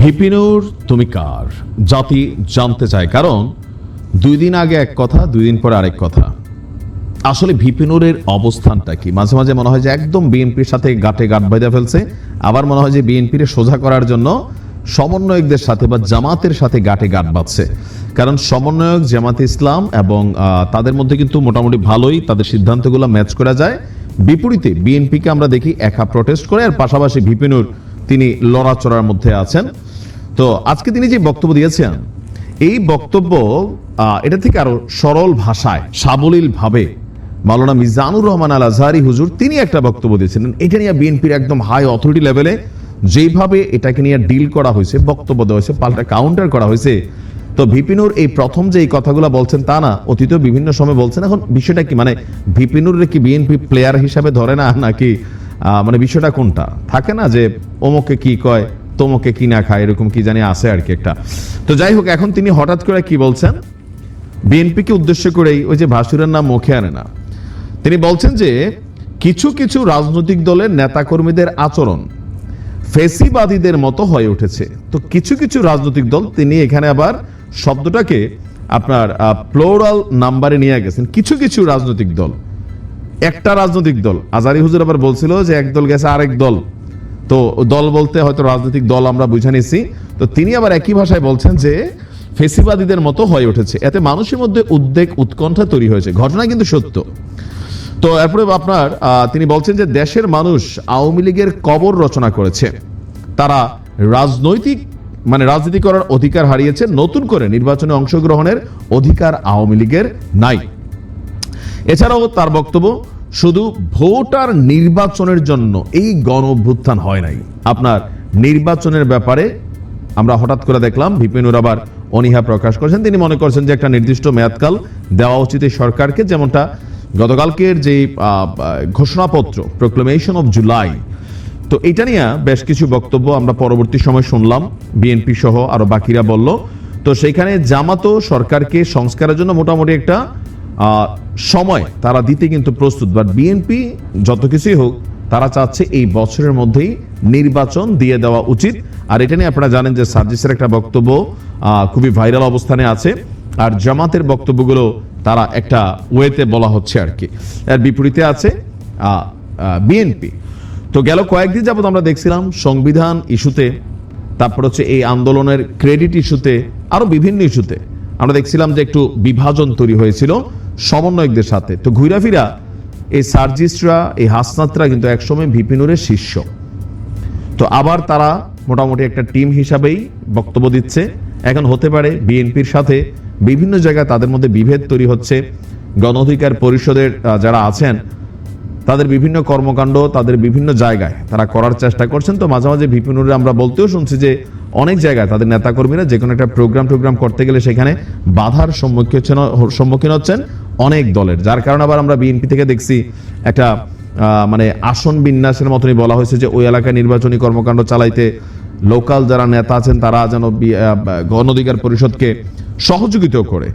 ভিপিনুর তুমি কার? জাতি জানতে চায়, কারণ দুই দিন আগে এক কথা, দুই দিন পরে আরেক কথা। আসলে ভিপিনুরের অবস্থানটা কি? মাঝে মাঝে মনে হয় যে একদম বিএনপির সাথে গাটে গাট বেঁধে ফেলছে। আবার মনে হয় যে বিএনপির সোজা করার জন্য সমন্বয়কদের সাথে বা জামাতের সাথে গাটে গাট বাঁধছে। কারণ সমন্বয়ক জামাত ইসলাম এবং তাদের মধ্যে কিন্তু মোটামুটি ভালোই তাদের সিদ্ধান্তগুলো ম্যাচ করা যায়। বিপরীতে বিএনপিকে আমরা দেখি একা প্রটেস্ট করে, আর পাশাপাশি ভিপিনুর তিনি লড়াচড়ার মধ্যে আছেন। তো আজকে তিনি যে বক্তব্য দিয়েছেন, এই বক্তব্য এটা থেকে আরও সরল ভাষায়, সাবলীল ভাবে, মাওলানা মিজানুর রহমান আল আজহারি হুজুর, তিনি একটা বক্তব্য দিয়েছিলেন। এটা নিয়ে বিএনপির একদম হাই অথরিটি লেভেলে যেভাবে এটাকে নিয়ে ডিল করা হয়েছে, বক্তব্য দেওয়া হয়েছে, পাল্টা কাউন্টার করা হয়েছে। তো ভিপিনুর এই প্রথম যে এই কথাগুলো বলছেন তা না অতীত বিভিন্ন সময় বলছেন। এখন বিষয়টা কি মানে ভিপিনুর কি বিএনপি প্লেয়ার হিসাবে ধরে না, নাকি মানে বিষয়টা কোনটা? থাকে না যে অমুকে কি কয় তোমকে কি না খায়, এরকম কি জানি আছে আর কি একটা। তো যাই হোক, এখন তিনি হঠাৎ করে কি বলছেন? বিএনপিকে উদ্দেশ্য করেই ওই যে ভাসুরের নাম মুখে আনে না। তিনি বলছেন যে, কিছু কিছু রাজনৈতিক দলের নেতাকর্মীদের আচরণ ফেসিবাদীদের মতো হয়ে উঠেছে। তো কিছু কিছু রাজনৈতিক দল তিনি এখানে আবার শব্দটাকে আপনার প্লোরাল নাম্বারে নিয়ে গেছেন। কিছু কিছু রাজনৈতিক দল, একটা রাজনৈতিক দল। আজারি হুজুর আবার বলছিল যে, এক দল গেছে আরেক দল। তো দল বলতে হয়তো রাজনৈতিক দল আমরা বুঝে নিছি তো তিনি আবার একই ভাষায় বলছেন যে, ফেসিবাদীদের মতো হয়ে উঠেছে। এতে মানুষের মধ্যে উদ্বেগ, উৎকণ্ঠা তৈরি হয়েছে। ঘটনা কিন্তু সত্য। তো এরপরে আপনার তিনি বলছেন যে, দেশের মানুষ আওয়ামী লীগের কবর রচনা করেছে। তারা রাজনৈতিক মানে রাজনীতি করার অধিকার হারিয়েছে, নতুন করে নির্বাচনে অংশগ্রহণের অধিকার আওয়ামী লীগের নাই। এছাড়াও তার বক্তব্য শুধু ভোটার নির্বাচনের জন্য এই গণ অভ্যুত্থান হয় নাই। আপনার নির্বাচনের ব্যাপারে আমরা হঠাৎ করে দেখলাম ভিপিনুর আবার অনীহা প্রকাশ করেছেন। তিনি মনে করছেন যে একটা নির্দিষ্ট মেয়াদকাল দেওয়া উচিত সরকারকে, যেমনটা গতকালকের যে ঘোষণাপত্র প্রোক্লেমেশন অফ জুলাই তো এটা নিয়ে বেশ কিছু বক্তব্য আমরা পরবর্তী সময় শুনলাম। বিএনপি সহ আরও বাকিরা বলল, তো সেইখানে জামাতো সরকারকে সংস্কারের জন্য মোটামুটি একটা সময় তারা দিতে কিন্তু প্রস্তুত বাট বিএনপি যত কিছুই হোক, তারা চাচ্ছে এই বছরের মধ্যেই নির্বাচন দিয়ে দেওয়া উচিত। আর এটা নিয়ে আপনারা জানেন যে সার্জিসের একটা বক্তব্য খুবই ভাইরাল অবস্থানে আছে। আর জামাতের বক্তব্যগুলো তারা একটা ওয়েতে বলা হচ্ছে আর কি। এর বিপরীতে আছে বিএনপি তো গেল কয়েকদিন যাবত আমরা দেখছিলাম সংবিধান ইস্যুতে, তারপর হচ্ছে এই আন্দোলনের ক্রেডিট ইস্যুতে আরও বিভিন্ন ইস্যুতে আমরা দেখছিলাম যে একটু বিভাজন তৈরি হয়েছিল সমন্বয়কদের সাথে। তো ঘুরাফিরা, এই সার্জিস্টরা এই হাসনাতরা কিন্তু একসময় ভিপিনুরের শিষ্য। তো আবার তারা মোটামুটি একটা টিম হিসাবেই বক্তব্য দিচ্ছে। এখন হতে পারে বিএনপির সাথে বিভিন্ন জায়গায় তাদের মধ্যে বিভেদ তৈরি হচ্ছে। গণ অধিকার পরিষদের যারা আছেন, তাদের বিভিন্ন কর্মকাণ্ড, তাদের বিভিন্ন জায়গায় তারা করার চেষ্টা করছেন। তো মাঝে মাঝে ভিপিনুরে আমরা বলতেও শুনছি যে অনেক জায়গায় তাদের নেতাকর্মীরা যে কোনো একটা প্রোগ্রাম টোগ্রাম করতে গেলে সেখানে বাধার সম্মুখীন হচ্ছেন সম্মুখীন হচ্ছেন অনেক দলের। যার কারণে আবার আমরা বিএনপি থেকে দেখছি একটা মানে আসন বিন্যাসের মতনই বলা হয়েছে যে ওই এলাকায় নির্বাচনী কর্মকাণ্ড চালাইতে লোকাল যারা নেতা আছেন তারা যেন গণ অধিকার পরিষদকে সহযোগিতা করে।